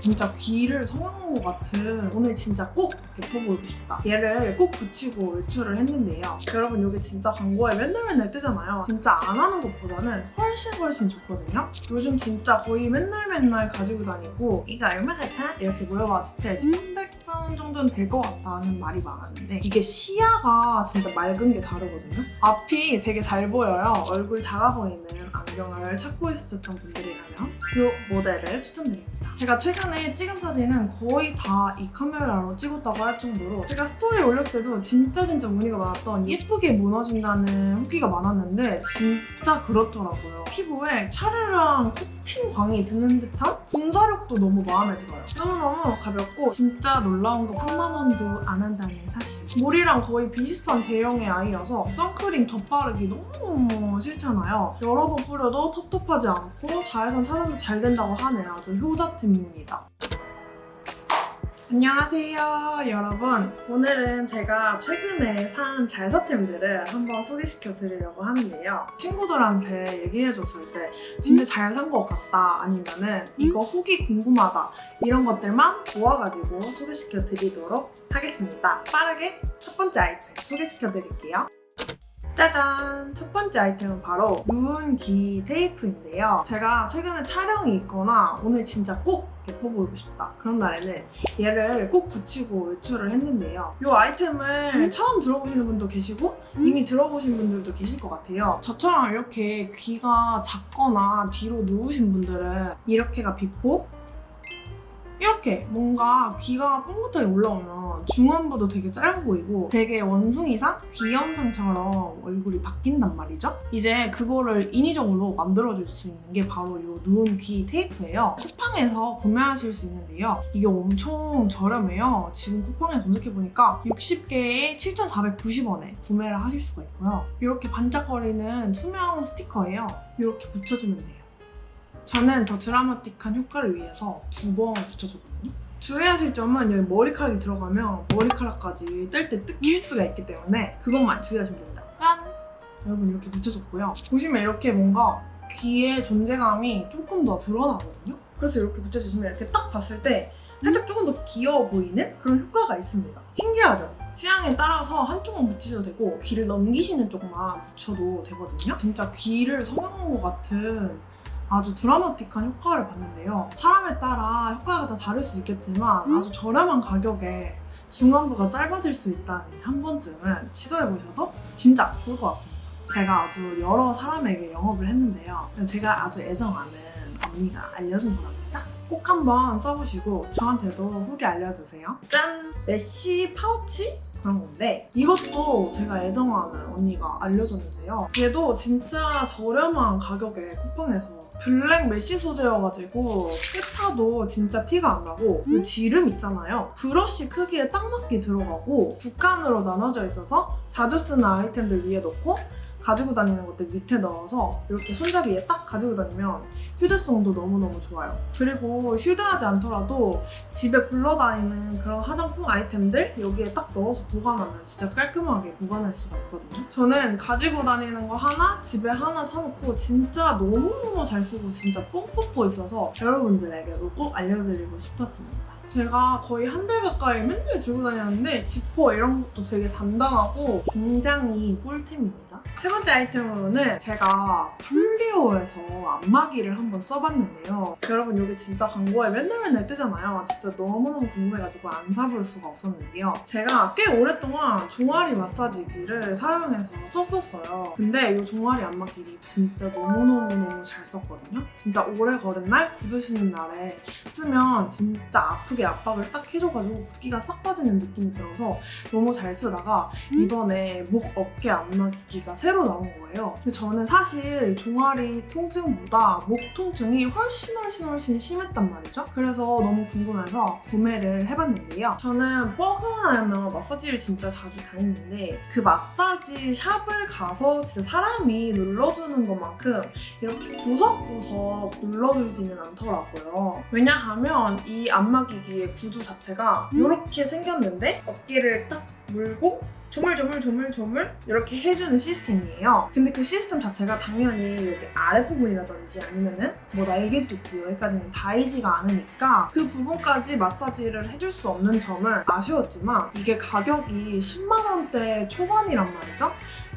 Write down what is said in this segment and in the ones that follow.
진짜 귀를 성형한 것 같은 오늘 진짜 꼭 예뻐보이고 싶다. 얘를 꼭 붙이고 외출을 했는데요. 여러분 이게 진짜 광고에 맨날 맨날 뜨잖아요. 진짜 안 하는 것보다는 훨씬 훨씬 좋거든요. 요즘 진짜 거의 맨날 맨날 가지고 다니고 이거 얼마 같아? 이렇게 물어봤을 때 300원 정도는 될 것 같다는 말이 많았는데 이게 시야가 진짜 맑은 게 다르거든요. 앞이 되게 잘 보여요. 얼굴 작아 보이는 안경을 찾고 있었던 분들이라면 이 모델을 추천드립니다. 제가 최근에 찍은 사진은 거의 다 이 카메라로 찍었다고 할 정도로 제가 스토리 올렸을 때도 진짜 진짜 문의가 많았던 예쁘게 무너진다는 후기가 많았는데 진짜 그렇더라고요. 피부에 샤르랑 코 팅광이 드는 듯한 분사력도 너무 마음에 들어요. 너무너무 가볍고 진짜 놀라운 거 3만 원도 안 한다는 사실. 머리랑 거의 비슷한 제형의 아이여서 선크림 덧바르기 너무너무 싫잖아요. 여러 번 뿌려도 텁텁하지 않고 자외선 차단도 잘 된다고 하는 아주 효자템입니다. 안녕하세요, 여러분. 오늘은 제가 최근에 산 잘사템들을 한번 소개시켜 드리려고 하는데요. 친구들한테 얘기해 줬을 때 진짜 잘 산 것 같다, 아니면은 이거 후기 궁금하다, 이런 것들만 모아가지고 소개시켜 드리도록 하겠습니다. 빠르게 첫 번째 아이템 소개시켜 드릴게요. 짜잔! 첫 번째 아이템은 바로 누운 귀 테이프인데요. 제가 최근에 촬영이 있거나 오늘 진짜 꼭 예뻐 보이고 싶다. 그런 날에는 얘를 꼭 붙이고 외출을 했는데요. 이 아이템을 처음 들어보시는 분도 계시고 이미 들어보신 분들도 계실 것 같아요. 저처럼 이렇게 귀가 작거나 뒤로 누우신 분들은 이렇게가 비포 이렇게 뭔가 귀가 뽕긋하게 올라오면 중안부도 되게 짧아 보이고 되게 원숭이상, 귀염상처럼 얼굴이 바뀐단 말이죠. 이제 그거를 인위적으로 만들어줄 수 있는 게 바로 이 누운 귀 테이프예요. 쿠팡에서 구매하실 수 있는데요. 이게 엄청 저렴해요. 지금 쿠팡에 검색해보니까 60개에 7,490원에 구매를 하실 수가 있고요. 이렇게 반짝거리는 투명 스티커예요. 이렇게 붙여주면 돼요. 저는 더 드라마틱한 효과를 위해서 두 번 붙여주거든요. 주의하실 점은 여기 머리카락이 들어가면 머리카락까지 뗄 때 뜯길 수가 있기 때문에 그것만 주의하시면 됩니다. 짠! 여러분 이렇게 붙여줬고요. 보시면 이렇게 뭔가 귀의 존재감이 조금 더 드러나거든요. 그래서 이렇게 붙여주시면 이렇게 딱 봤을 때 살짝 조금 더 귀여워 보이는 그런 효과가 있습니다. 신기하죠? 취향에 따라서 한쪽만 붙이셔도 되고 귀를 넘기시는 쪽만 붙여도 되거든요. 진짜 귀를 성형한 것 같은 아주 드라마틱한 효과를 봤는데요. 사람에 따라 효과가 다 다를 수 있겠지만 아주 저렴한 가격에 중안부가 짧아질 수 있다니 한 번쯤은 시도해보셔도 진짜 좋을 것 같습니다. 제가 아주 여러 사람에게 영업을 했는데요. 제가 아주 애정하는 언니가 알려준 거랍니다. 꼭 한번 써보시고 저한테도 후기 알려주세요. 짠! 메쉬 파우치? 그런 건데 이것도 제가 애정하는 언니가 알려줬는데요. 얘도 진짜 저렴한 가격에 쿠팡에서 블랙 메쉬 소재여가지고 깨타도 진짜 티가 안 나고 그 지름 있잖아요. 브러쉬 크기에 딱 맞게 들어가고 두 칸으로 나눠져 있어서 자주 쓰는 아이템들 위에 넣고 가지고 다니는 것들 밑에 넣어서 이렇게 손잡이에 딱 가지고 다니면 휴대성도 너무너무 좋아요. 그리고 휴대하지 않더라도 집에 굴러다니는 그런 화장품 아이템들 여기에 딱 넣어서 보관하면 진짜 깔끔하게 보관할 수가 있거든요. 저는 가지고 다니는 거 하나, 집에 하나 사놓고 진짜 너무너무 잘 쓰고 진짜 뽕 뽑고 있어서 여러분들에게도 꼭 알려드리고 싶었습니다. 제가 거의 한 달 가까이 맨날 들고 다녔는데 지퍼 이런 것도 되게 단단하고 굉장히 꿀템입니다. 세 번째 아이템으로는 제가 풀리오에서 안마기를 한번 써봤는데요. 여러분 이게 진짜 광고에 맨날 맨날 뜨잖아요. 진짜 너무너무 궁금해가지고 안 사볼 수가 없었는데요. 제가 꽤 오랫동안 종아리 마사지기를 사용해서 썼었어요. 근데 이 종아리 안마기기 진짜 너무너무너무 잘 썼거든요. 진짜 오래 걸은 날, 굳으시는 날에 쓰면 진짜 아프게 압박을 딱 해줘가지고 붓기가 싹 빠지는 느낌이 들어서 너무 잘 쓰다가 이번에 목 어깨 안마기기가 새로 나온 거예요. 근데 저는 사실 종아리 통증보다 목 통증이 훨씬 훨씬 훨씬 심했단 말이죠. 그래서 너무 궁금해서 구매를 해봤는데요. 저는 뻐근하면 마사지를 진짜 자주 다니는데 그 마사지 샵을 가서 진짜 사람이 눌러주는 것만큼 이렇게 구석구석 눌러주지는 않더라고요. 왜냐하면 이 안마기기 의 구조 자체가 이렇게 생겼는데 어깨를 딱 물고 조물조물조물조물 이렇게 해주는 시스템이에요. 근데 그 시스템 자체가 당연히 여기 아랫부분이라든지 아니면은 뭐 날개뚝지 여기까지는 닿이지가 않으니까 그 부분까지 마사지를 해줄 수 없는 점은 아쉬웠지만 이게 가격이 10만 원대 초반이란 말이죠.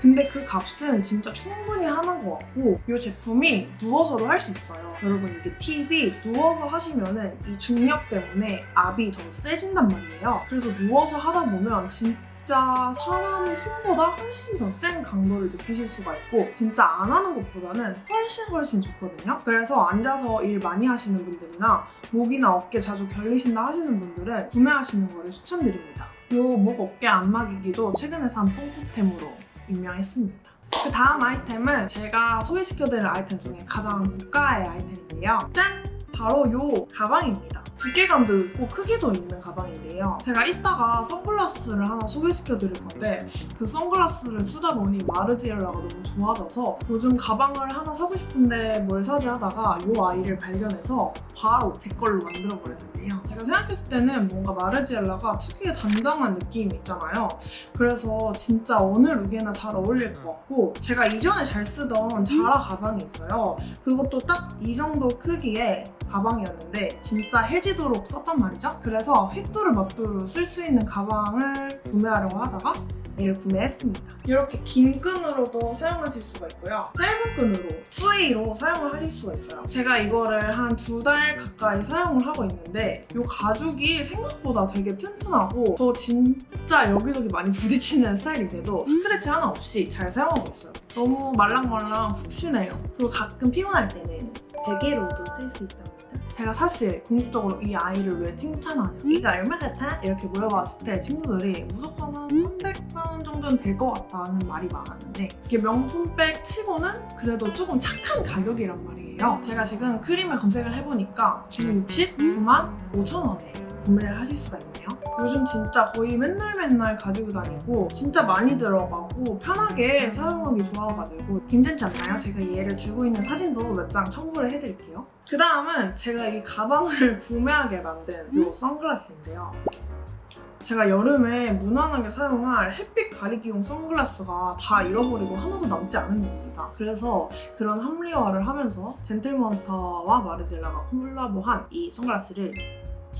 근데 그 값은 진짜 충분히 하는 것 같고 이 제품이 누워서도 할 수 있어요. 여러분 이게 팁이 누워서 하시면은 이 중력 때문에 압이 더 세진단 말이에요. 그래서 누워서 하다 보면 진짜 사람 손보다 훨씬 더 센 강도를 느끼실 수가 있고 진짜 안 하는 것보다는 훨씬 훨씬 좋거든요. 그래서 앉아서 일 많이 하시는 분들이나 목이나 어깨 자주 결리신다 하시는 분들은 구매하시는 거를 추천드립니다. 요 목 어깨 안마기기도 최근에 산 뽕뽕템으로 임명했습니다. 그 다음 아이템은 제가 소개시켜드릴 아이템 중에 가장 고가의 아이템인데요. 짠! 바로 요 가방입니다. 두께감도 있고 크기도 있는 가방인데요. 제가 이따가 선글라스를 하나 소개시켜 드릴 건데 그 선글라스를 쓰다 보니 마르지엘라가 너무 좋아져서 요즘 가방을 하나 사고 싶은데 뭘 사지 하다가 요 아이를 발견해서 바로 제 걸로 만들어 버렸는데요. 제가 생각했을 때는 뭔가 마르지엘라가 특유의 단정한 느낌이 있잖아요. 그래서 진짜 어느 룩에나 잘 어울릴 것 같고 제가 이전에 잘 쓰던 자라 가방이 있어요. 그것도 딱 이 정도 크기의 가방이었는데 진짜 해지도록 썼단 말이죠. 그래서 휘뚜루 마뚜루 쓸 수 있는 가방을 구매하려고 하다가 얘를 구매했습니다. 이렇게 긴 끈으로도 사용하실 수가 있고요. 짧은 끈으로 스웨이로 사용을 하실 수가 있어요. 제가 이거를 한 두 달 가까이 사용을 하고 있는데 이 가죽이 생각보다 되게 튼튼하고 저 진짜 여기저기 많이 부딪히는 스타일인데도 스크래치 하나 없이 잘 사용하고 있어요. 너무 말랑말랑 푹신해요. 그리고 가끔 피곤할 때는 베개로도 쓸 수 있답니다. 제가 사실 궁극적으로 이 아이를 왜 칭찬하냐. 이가 얼마 같아? 이렇게 물어봤을 때 친구들이 무조건 한 300만 정도는 될 것 같다는 말이 많았는데 이게 명품백 치고는 그래도 조금 착한 가격이란 말이에요. 제가 지금 크림을 검색을 해보니까 169만 5천 원에 구매를 하실 수가 있네요 요즘 진짜 거의 맨날 맨날 가지고 다니고 진짜 많이 들어가고 편하게 사용하기 좋아가지고 괜찮지 않나요? 제가 얘를 들고 있는 사진도 몇 장 첨부를 해드릴게요 그 다음은 제가 이 가방을 구매하게 만든 이 선글라스인데요. 제가 여름에 무난하게 사용할 햇빛 가리기용 선글라스가 다 잃어버리고 하나도 남지 않은 겁니다. 그래서 그런 합리화를 하면서 젠틀몬스터와 마르젤라가 콜라보한 이 선글라스를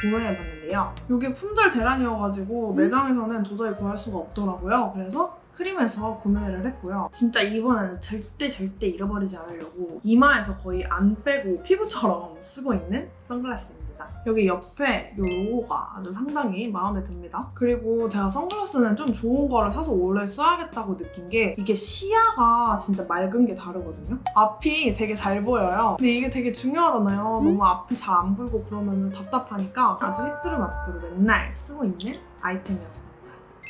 구매해봤는데요. 이게 품절 대란이어가지고 매장에서는 도저히 구할 수가 없더라고요. 그래서 크림에서 구매를 했고요. 진짜 이번에는 절대 절대 잃어버리지 않으려고 이마에서 거의 안 빼고 피부처럼 쓰고 있는 선글라스입니다. 여기 옆에 이 로고가 아주 상당히 마음에 듭니다. 그리고 제가 선글라스는 좀 좋은 거를 사서 원래 써야겠다고 느낀 게 이게 시야가 진짜 맑은 게 다르거든요. 앞이 되게 잘 보여요. 근데 이게 되게 중요하잖아요. 너무 앞이 잘 안 보이고 그러면 답답하니까 아주 휘뚜루마뚜루 맨날 쓰고 있는 아이템이었습니다.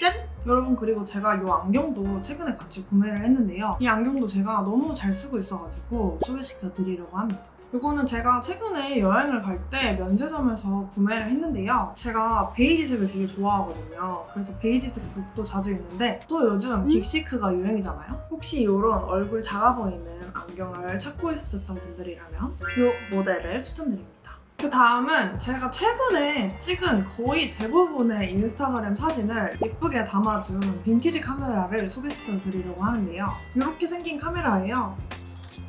짠! 여러분 그리고 제가 이 안경도 최근에 같이 구매를 했는데요. 이 안경도 제가 너무 잘 쓰고 있어가지고 소개시켜 드리려고 합니다. 이거는 제가 최근에 여행을 갈 때 면세점에서 구매를 했는데요. 제가 베이지색을 되게 좋아하거든요. 그래서 베이지색 룩도 자주 입는데 또 요즘 긱시크가 유행이잖아요. 혹시 이런 얼굴 작아 보이는 안경을 찾고 있었던 분들이라면 이 모델을 추천드립니다. 그 다음은 제가 최근에 찍은 거의 대부분의 인스타그램 사진을 예쁘게 담아둔 빈티지 카메라를 소개시켜 드리려고 하는데요. 이렇게 생긴 카메라예요.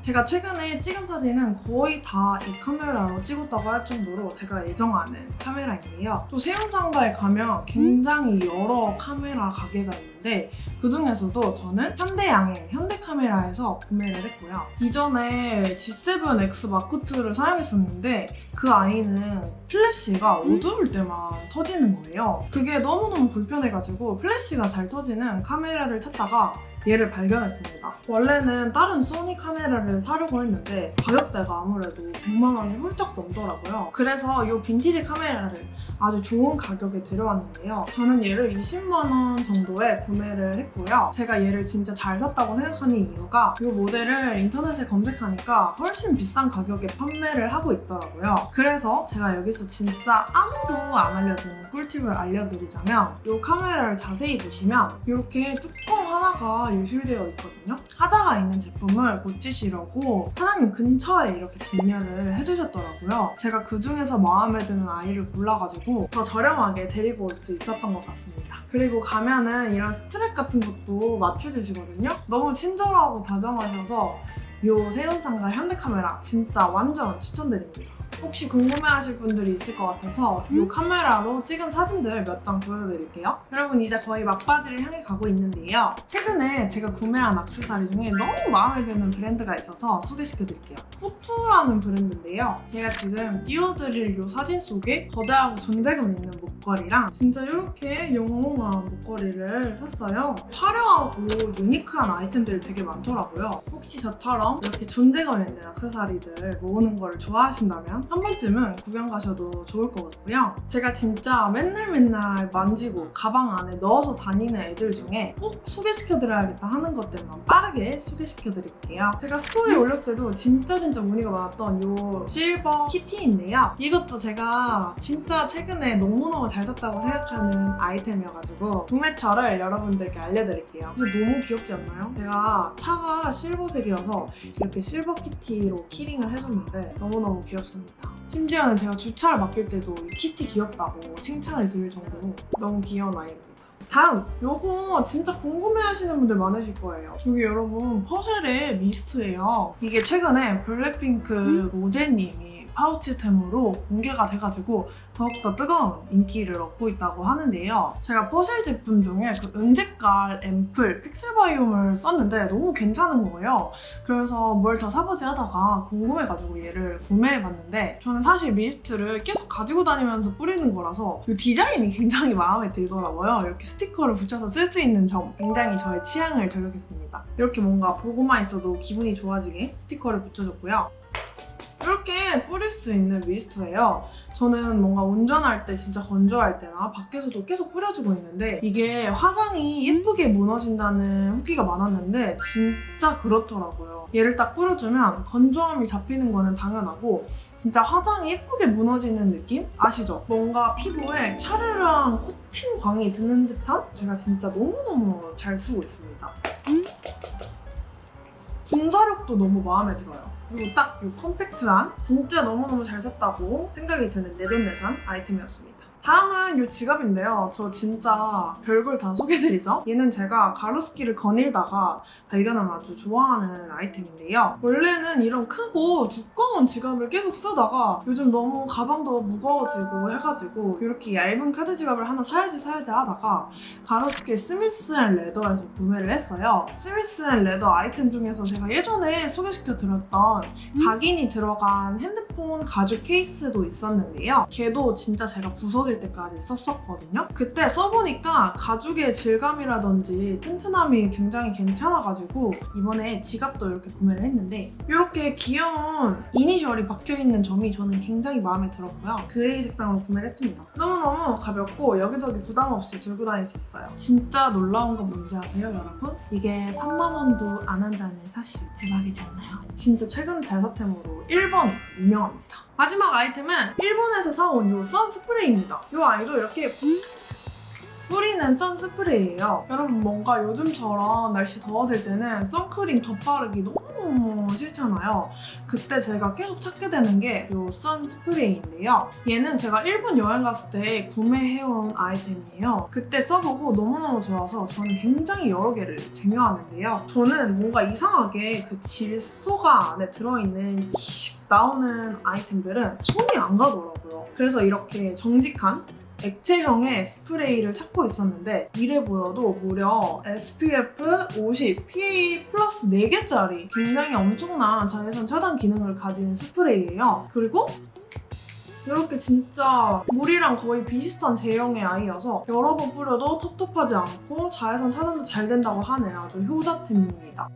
제가 최근에 찍은 사진은 거의 다 이 카메라로 찍었다고 할 정도로 제가 애정하는 카메라인데요. 또 세운상가에 가면 굉장히 여러 카메라 가게가 있는데 그 중에서도 저는 현대양행 현대카메라에서 구매를 했고요. 이전에 G7X 마크2를 사용했었는데 그 아이는 플래시가 어두울 때만 터지는 거예요. 그게 너무너무 불편해가지고 플래시가 잘 터지는 카메라를 찾다가 얘를 발견했습니다. 원래는 다른 소니 카메라를 사려고 했는데 가격대가 아무래도 100만 원이 훌쩍 넘더라고요. 그래서 이 빈티지 카메라를 아주 좋은 가격에 데려왔는데요. 저는 얘를 20만 원 정도에 구매를 했고요. 제가 얘를 진짜 잘 샀다고 생각하는 이유가 이 모델을 인터넷에 검색하니까 훨씬 비싼 가격에 판매를 하고 있더라고요. 그래서 제가 여기서 진짜 아무도 안 알려주는 꿀팁을 알려드리자면 이 카메라를 자세히 보시면 이렇게 뚜껑 하나가 유실되어 있거든요. 하자가 있는 제품을 고치시려고 사장님 근처에 이렇게 진열을 해주셨더라고요. 제가 그 중에서 마음에 드는 아이를 골라가지고 더 저렴하게 데리고 올 수 있었던 것 같습니다. 그리고 가면은 이런 스트랩 같은 것도 맞춰주시거든요. 너무 친절하고 다정하셔서 요 세운상가 현대카메라 진짜 완전 추천드립니다. 혹시 궁금해하실 분들이 있을 것 같아서 이 카메라로 찍은 사진들 몇 장 보여드릴게요. 여러분 이제 거의 막바지를 향해 가고 있는데요. 최근에 제가 구매한 액세서리 중에 너무 마음에 드는 브랜드가 있어서 소개시켜드릴게요. 후투라는 브랜드인데요. 제가 지금 띄워드릴 이 사진 속에 거대하고 존재감 있는 목걸이랑 진짜 이렇게 영롱한 목걸이를 샀어요. 화려하고 유니크한 아이템들이 되게 많더라고요. 혹시 저처럼 이렇게 존재감 있는 액세서리들 모으는 걸 좋아하신다면 한 번쯤은 구경 가셔도 좋을 것 같고요. 제가 진짜 맨날 맨날 만지고 가방 안에 넣어서 다니는 애들 중에 꼭 소개시켜드려야겠다 하는 것들만 빠르게 소개시켜드릴게요. 제가 스토리 올렸을 때도 진짜 진짜 문의가 많았던 이 실버 키티인데요. 이것도 제가 진짜 최근에 너무너무 잘 샀다고 생각하는 아이템이어가지고 구매처를 여러분들께 알려드릴게요. 진짜 너무 귀엽지 않나요? 제가 차가 실버색이어서 이렇게 실버 키티로 키링을 해줬는데 너무너무 귀엽습니다. 심지어는 제가 주차를 맡길 때도 이 키티 귀엽다고 칭찬을 드릴 정도로 너무 귀여운 아이입니다. 다음! 요거 진짜 궁금해 하시는 분들 많으실 거예요. 여기 여러분 퍼셀의 미스트예요. 이게 최근에 블랙핑크 로제님이 파우치템으로 공개가 돼가지고 더욱더 뜨거운 인기를 얻고 있다고 하는데요. 제가 퍼셀 제품 중에 그 은색깔 앰플 픽셀바이옴을 썼는데 너무 괜찮은 거예요. 그래서 뭘 더 사보지 하다가 궁금해가지고 얘를 구매해봤는데 저는 사실 미스트를 계속 가지고 다니면서 뿌리는 거라서 이 디자인이 굉장히 마음에 들더라고요. 이렇게 스티커를 붙여서 쓸 수 있는 점 굉장히 저의 취향을 저격했습니다. 이렇게 뭔가 보고만 있어도 기분이 좋아지게 스티커를 붙여줬고요. 이렇게 뿌릴 수 있는 미스트예요. 저는 뭔가 운전할 때 진짜 건조할 때나 밖에서도 계속 뿌려주고 있는데 이게 화장이 예쁘게 무너진다는 후기가 많았는데 진짜 그렇더라고요. 얘를 딱 뿌려주면 건조함이 잡히는 거는 당연하고 진짜 화장이 예쁘게 무너지는 느낌? 아시죠? 뭔가 피부에 샤르르한 코팅 광이 드는 듯한? 제가 진짜 너무너무 잘 쓰고 있습니다. 분사력도 너무 마음에 들어요. 그리고 딱 이 컴팩트한 진짜 너무너무 잘 샀다고 생각이 드는 내돈내산 아이템이었습니다. 다음은 이 지갑인데요. 저 진짜 별걸 다 소개드리죠. 얘는 제가 가로수길을 거닐다가 발견한 아주 좋아하는 아이템인데요. 원래는 이런 크고 두꺼운 지갑을 계속 쓰다가 요즘 너무 가방도 무거워지고 해가지고 이렇게 얇은 카드 지갑을 하나 사야지 사야지 하다가 가로수길 스미스 앤 레더에서 구매를 했어요. 스미스 앤 레더 아이템 중에서 제가 예전에 소개시켜드렸던 각인이 들어간 핸드폰 가죽 케이스도 있었는데요. 걔도 진짜 제가 부서 질 때까지 썼었거든요. 그때 써보니까 가죽의 질감이라든지 튼튼함이 굉장히 괜찮아가지고 이번에 지갑도 이렇게 구매를 했는데 이렇게 귀여운 이니셜이 박혀있는 점이 저는 굉장히 마음에 들었고요. 그레이 색상으로 구매를 했습니다. 너무너무 가볍고 여기저기 부담 없이 들고 다닐 수 있어요. 진짜 놀라운 건 뭔지 아세요, 여러분? 이게 3만 원도 안 한다는 사실 대박이지 않나요? 진짜 최근 대사템으로 1번 유명합니다. 마지막 아이템은 일본에서 사온 이 선스프레이입니다. 이 아이도 이렇게 뿌리는 선스프레이예요. 여러분 뭔가 요즘처럼 날씨 더워질 때는 선크림 덧바르기 너무너무 싫잖아요. 그때 제가 계속 찾게 되는 게 이 선스프레이인데요. 얘는 제가 일본 여행 갔을 때 구매해온 아이템이에요. 그때 써보고 너무너무 좋아서 저는 굉장히 여러 개를 쟁여하는데요. 저는 뭔가 이상하게 그 질소가 안에 들어있는 칙 나오는 아이템들은 손이 안 가더라고요. 그래서 이렇게 정직한 액체형의 스프레이를 찾고 있었는데 이래 보여도 무려 SPF 50 PA 플러스 4개짜리 굉장히 엄청난 자외선 차단 기능을 가진 스프레이예요. 그리고 이렇게 진짜 물이랑 거의 비슷한 제형의 아이여서 여러 번 뿌려도 텁텁하지 않고 자외선 차단도 잘 된다고 하는 아주 효자템입니다.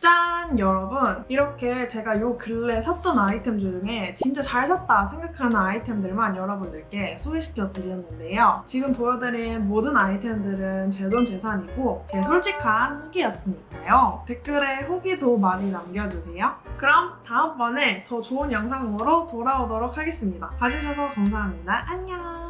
짠! 여러분 이렇게 제가 요 근래 샀던 아이템 중에 진짜 잘 샀다 생각하는 아이템들만 여러분들께 소개시켜 드렸는데요. 지금 보여드린 모든 아이템들은 제 돈 재산이고 제 솔직한 후기였으니까요. 댓글에 후기도 많이 남겨주세요. 그럼 다음번에 더 좋은 영상으로 돌아오도록 하겠습니다. 봐주셔서 감사합니다. 안녕!